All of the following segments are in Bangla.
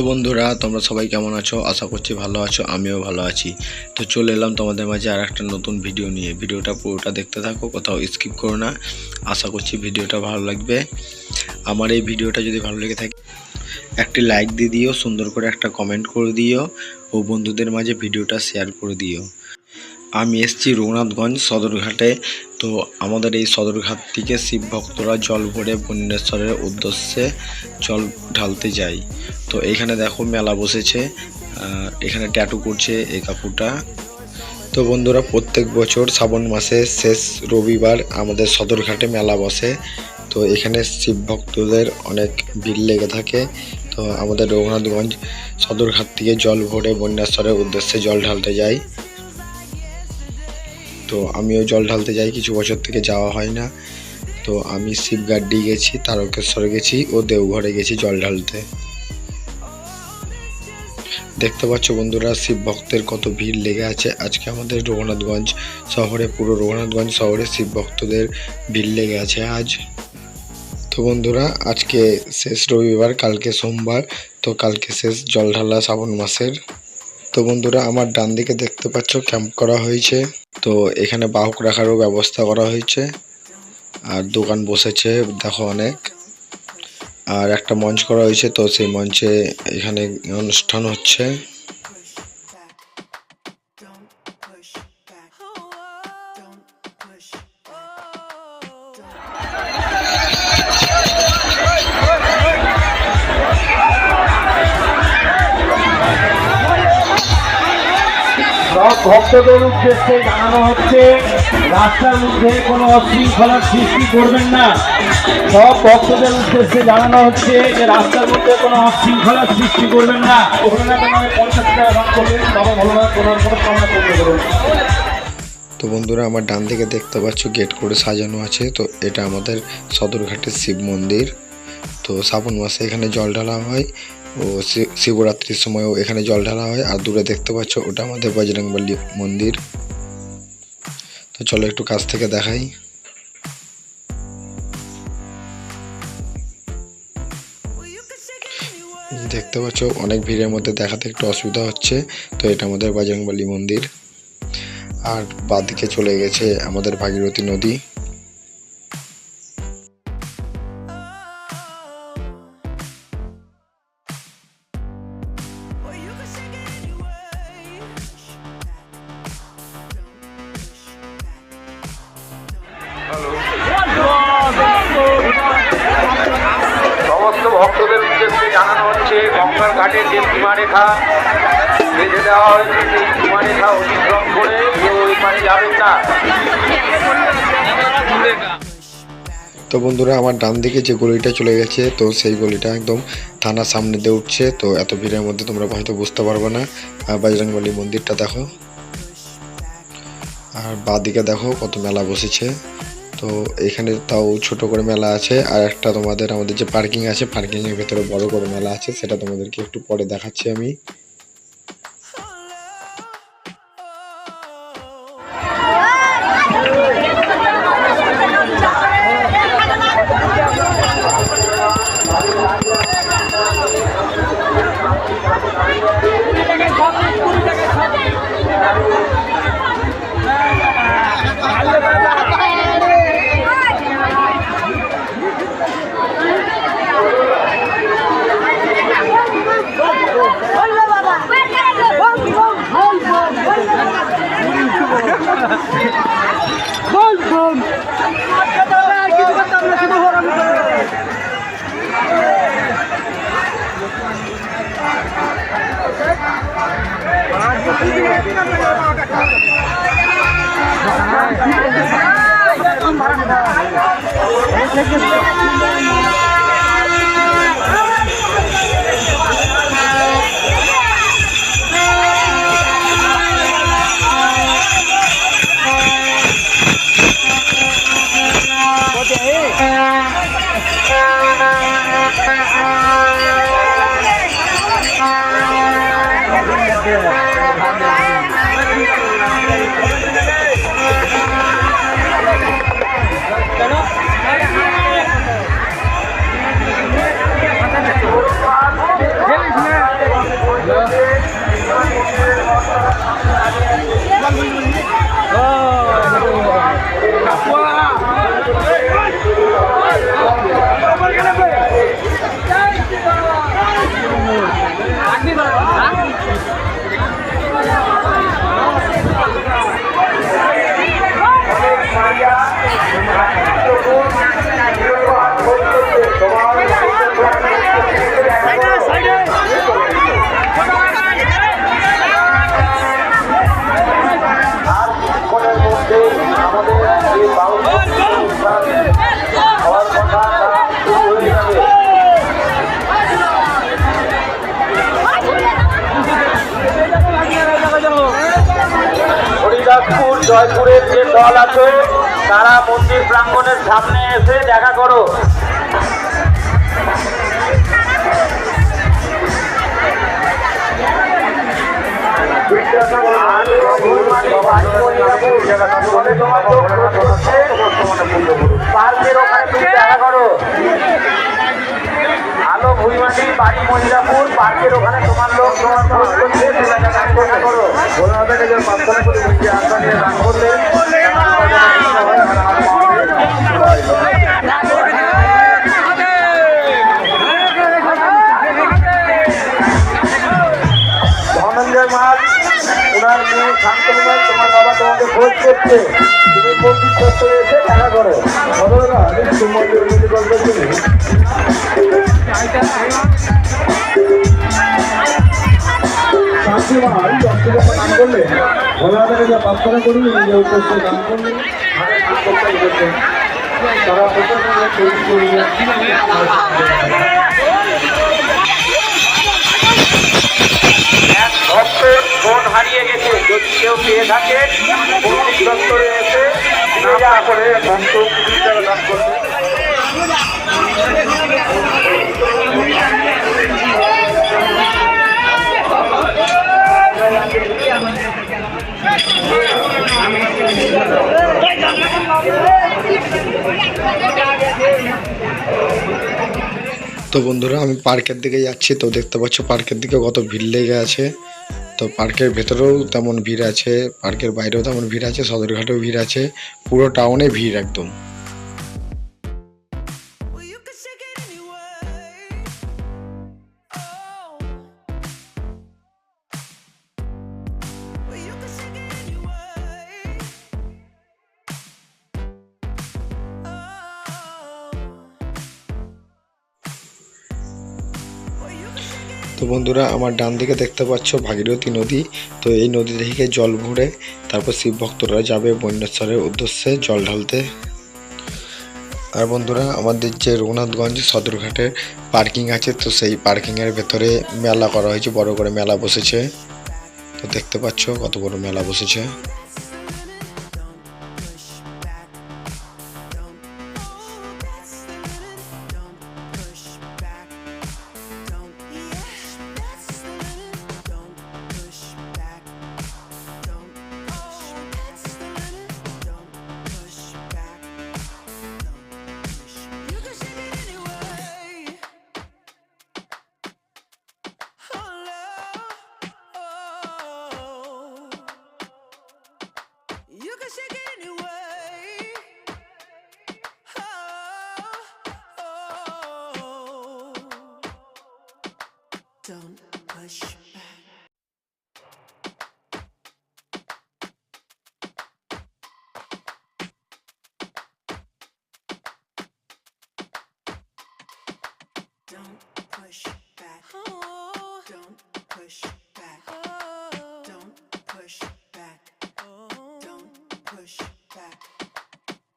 হ্যালো বন্ধুরা, তোমরা সবাই কেমন আছো? আশা করছি ভালো আছো, আমিও ভালো আছি। তো চলে এলাম তোমাদের মাঝে আর একটা নতুন ভিডিও নিয়ে। ভিডিওটা পুরোটা দেখতে থাকো, কোথাও স্কিপ করো না। আশা করছি ভিডিওটা ভালো লাগবে। আমার এই ভিডিওটা যদি ভালো লেগে থাকে, একটি লাইক দিয়ে দিও, সুন্দর করে একটা কমেন্ট করে দিও ও বন্ধুদের মাঝে ভিডিওটা শেয়ার করে দিও। আমি এসেছি রঘুনাথগঞ্জ সদরঘাটে। তো আমাদের এই সদরঘাট থেকে শিব ভক্তরা জল ভরে বন্যেশ্বরের উদ্দেশ্যে জল ঢালতে যায়। তো এখানে দেখো মেলা বসেছে এখানে ট্যাটু করছে এই কাকুটা। তো বন্ধুরা, প্রত্যেক বছর শ্রাবণ মাসে শেষ রবিবার আমাদের সদরঘাটে মেলা বসে। তো এখানে শিব ভক্তদের অনেক ভিড় লেগে থাকে। তো আমাদের রঘুনাথগঞ্জ সদরঘাট থেকে জল ভরে বন্যাশ্বরের উদ্দেশ্যে জল ঢালতে যাই তো আমিও জল ঢালতে যাই, কিছু বছর থেকে যাওয়া হয় না। তো আমি শিবগাড্ডি গেছি, তারকেশ্বরে গেছি, ও দেওঘরে গেছি জল ঢালতে। দেখতে পাচ্ছ বন্ধুরা, শিব ভক্তের কত ভিড় লেগে আছে। আজকে আমাদের রঘুনাথগঞ্জ শহরে, পুরো রঘুনাথগঞ্জ শহরে শিব ভক্তদের ভিড় লেগে আছে আজ। তো বন্ধুরা, আজকে শেষ রবিবার, কালকে সোমবার, তো কালকে শেষ জল ঢালা শ্রাবণ মাসের। তো বন্ধুরা, আমার ডান দিকে দেখতে পাচ্ছ ক্যাম্প করা হয়েছে। তো এখানে বাহক রাখারও ব্যবস্থা করা হয়েছে। আর দোকান বসেছে, দেখো অনেক। আর একটা মঞ্চ করা হয়েছে, তো সেই মঞ্চে এখানে অনুষ্ঠান হচ্ছে। ভক্তদের উদ্দেশ্যে জানানো হচ্ছে, রাস্তার মধ্যে কোনো অশৃঙ্খলার সৃষ্টি করবেন না। সব ভক্তদের উদ্দেশ্যে জানানো হচ্ছে যে রাস্তার মধ্যে কোনো অশৃঙ্খলার সৃষ্টি করবেন না। তো বন্ধুরা, আমার ডান দিকে দেখতে পাচ্ছ গেট করে সাজানো আছে, তো এটা আমাদের সদরঘাটের শিব মন্দির। তো শ্রাবণ মাসে এখানে জল ঢালা হয় ও শিবরাত্রির সময়ও এখানে জল ঢালা হয়। আর দূরে দেখতে পাচ্ছ, ওটা আমাদের বজরংবলী মন্দির। তো চলো একটু কাছ থেকে দেখাই। দেখতে পাচ্ছ, অনেক ভিড়ের মধ্যে দেখাতে একটু অসুবিধা হচ্ছে। তো এটা আমাদের বজরংবলী মন্দির। আর বাদিকে চলে গেছে আমাদের ভাগীরথী নদী। তো বন্ধুরা, আমার ডান দিকে যে গলিটা চলে গেছে, তো সেই গলিটা একদম থানার সামনে দিয়ে উঠছে। তো এত ভিড়ের মধ্যে তোমরা হয়তো বুঝতে পারবে না। বজরংবলী মন্দিরটা দেখো। আর বাদিকে দেখো কত মেলা বসেছে। তো এখানে তাও ছোট করে মেলা আছে। আর একটা তোমাদের আমাদের যে পার্কিং আছে, পার্কিংয়ের ভেতরে বড় করে মেলা আছে, সেটা তোমাদেরকে একটু পরে দেখাচ্ছি আমি। Thank you. ওনার মেয়ে তোমার বাবা তোমাকে খোঁজ করছে। তুমি মন্দির করতে এসে দেখা করো। বলো না আমি তোমার গল্প শুনি করলে ভোলাটাকে যা প্রার্থনা করি নিজে উপস্থিত দান করলে তারা এক ভক্তের ফোন হারিয়ে গেছে। যদি কেউ পেয়ে থাকে দপ্তরে এসে করে ভক্ত দান করবে। তো বন্ধুরা, আমি পার্কের দিকে যাচ্ছি। তো দেখতে পাচ্ছ, পার্কের দিকে কত ভিড় লেগে আছে। তো পার্কের ভেতরেও তেমন ভিড় আছে, পার্কের বাইরেও তেমন ভিড় আছে, সদরঘাটেও ভিড় আছে। পুরো টাউনে ভিড় একদম। তো বন্ধুরা, আমার ডান দিকে দেখতে পাচ্ছ ভাগীরথী নদী। তো এই নদী থেকে জল ভরে তারপর শিব ভক্তরা যাবে বন্যেশ্বরের উদ্দেশ্যে জল ঢালতে। আর বন্ধুরা, আমাদের যে রঘুনাথগঞ্জ সদরঘাটে পার্কিং আছে, তো সেই পার্কিংয়ের ভেতরে মেলা করা হয়েছে, বড় করে মেলা বসেছে। তো দেখতে পাচ্ছ কত বড় মেলা বসেছে।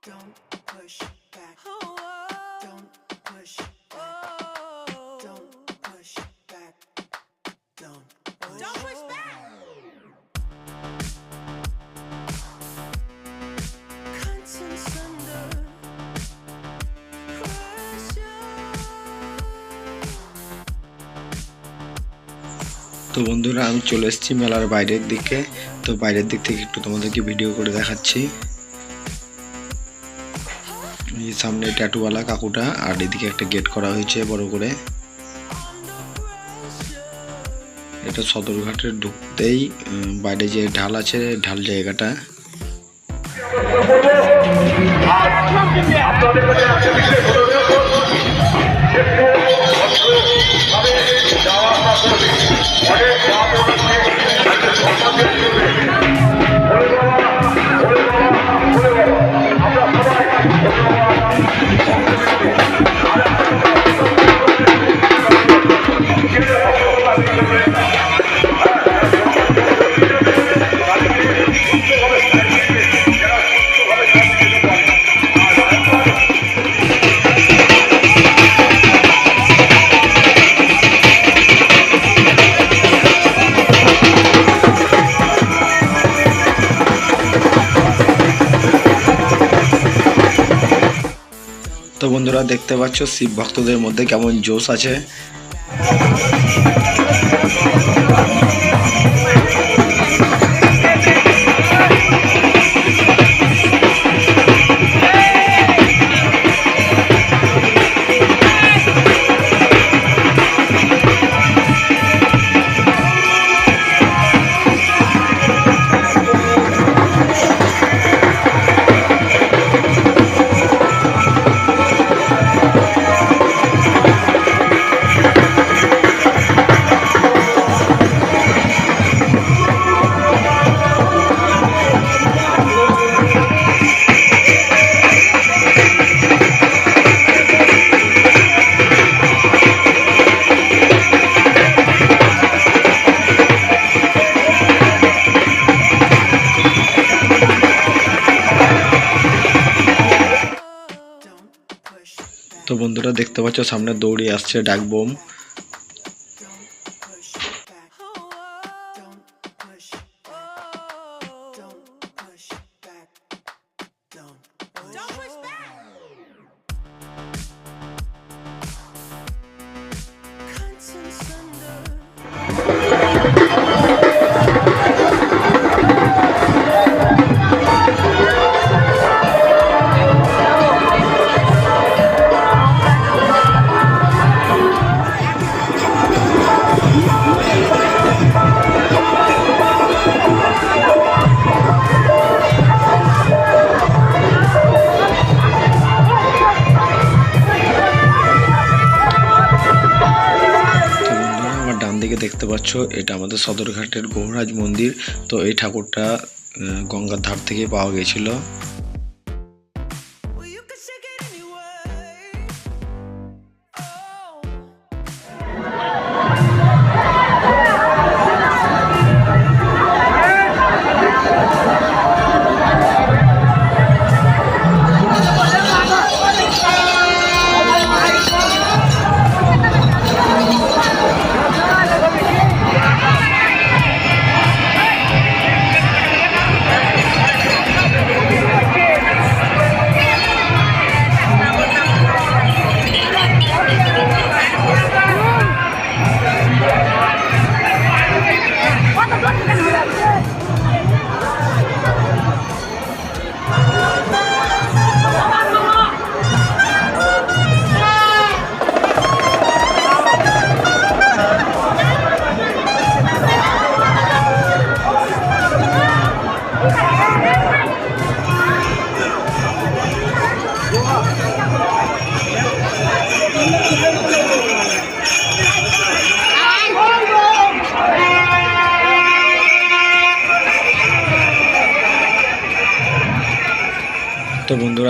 Don't push back. Oh, Don't push back. Oh, Don't push back. Don't push Don't push back. Conscience under তো বন্ধুরা আমি চলে এসেছি মেলার বাইরের দিকে তো বাইরের দিক থেকে একটু তোমাদেরকে ভিডিও করে দেখাচ্ছি সামনে ট্যাটুওয়ালা কাকুটা, আর এদিকে একটা গেট করা হয়েছে বড় করে। এটা সদরঘাটে ঢুকতেই বাইরে যে ঢাল আছে, ঢাল জায়গাটা। যাওয়ার বন্ধুরা দেখতে পাচ্ছ শিব ভক্তদের মধ্যে কেমন জোশ আছে। দেখতে পাচ্ছ সামনে দৌড়ে আসছে ডাকবোম। Don't দেখতে পাচ্ছ, এটা আমাদের সদরঘাটের গৌরাজ মন্দির। তো এই ঠাকুরটা গঙ্গার ধার থেকে পাওয়া গেছিল।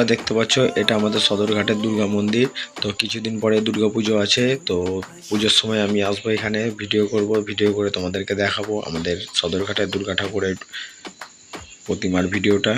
তো বন্ধুরা দেখতে পাচ্ছ, এটা আমাদের সদরঘাটের দুর্গা মন্দির। তো কিছুদিন পরে দুর্গা পুজো আছে, তো পুজোর সময় আমি আসব এখানে, ভিডিও করব, ভিডিও করে তোমাদেরকে দেখাবো আমাদের সদরঘাটের দুর্গা ঠাকুরের প্রতিমার ভিডিওটা।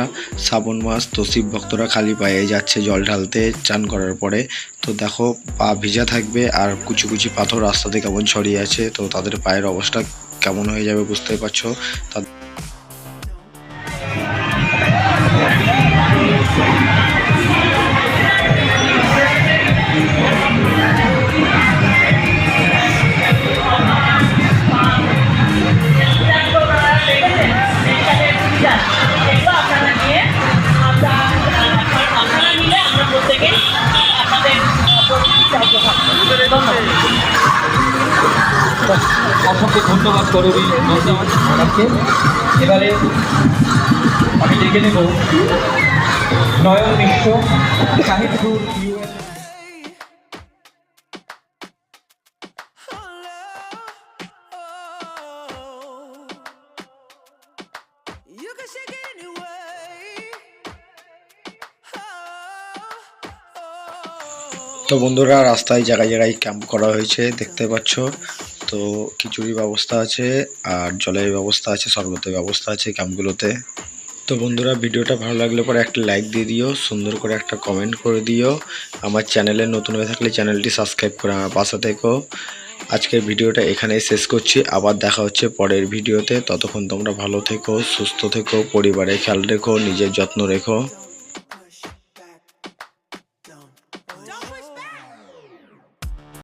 বন্ধুরা, শ্রাবণ মাস তো শিব ভক্তরা খালি পায়ে যাচ্ছে জল ঢালতে চান করার পরে। তো দেখো, পা ভিজা থাকবে আর কুচি কুচি পাথর রাস্তাতে কেমন ছড়িয়ে আছে, তো তাদের পায়ের অবস্থা কেমন হয়ে যাবে বুঝতে পারছ? ধন্যবাদ করবি নন্দী এবারে আমি ডেকে নেব Nayan Mishra Sahityapur US You can shake it anyway. Oh, তো বন্ধুরা রাস্তায় জায়গায় জায়গায় ক্যাম্প করা হয়েছে দেখতে পাচ্ছ। তো খিচুড়ি ব্যবস্থা আছে আর জলের ব্যবস্থা আছে, শরবতের ব্যবস্থা আছে ক্যাম্পগুলোতে। তো বন্ধুরা, ভিডিওটা ভালো লাগলে পরে একটা লাইক দিয়ে দিও, সুন্দর করে একটা কমেন্ট করে দিও। আমার চ্যানেলে নতুন হয়ে থাকলে চ্যানেলটি সাবস্ক্রাইব করে আমার পাশে থেকো। আজকের ভিডিওটা এখানেই শেষ করছি, আবার দেখা হচ্ছে পরের ভিডিওতে। ততক্ষণ তোমরা ভালো থেকো, সুস্থ থেকো, পরিবারের খেয়াল রেখো, নিজের যত্ন রেখো।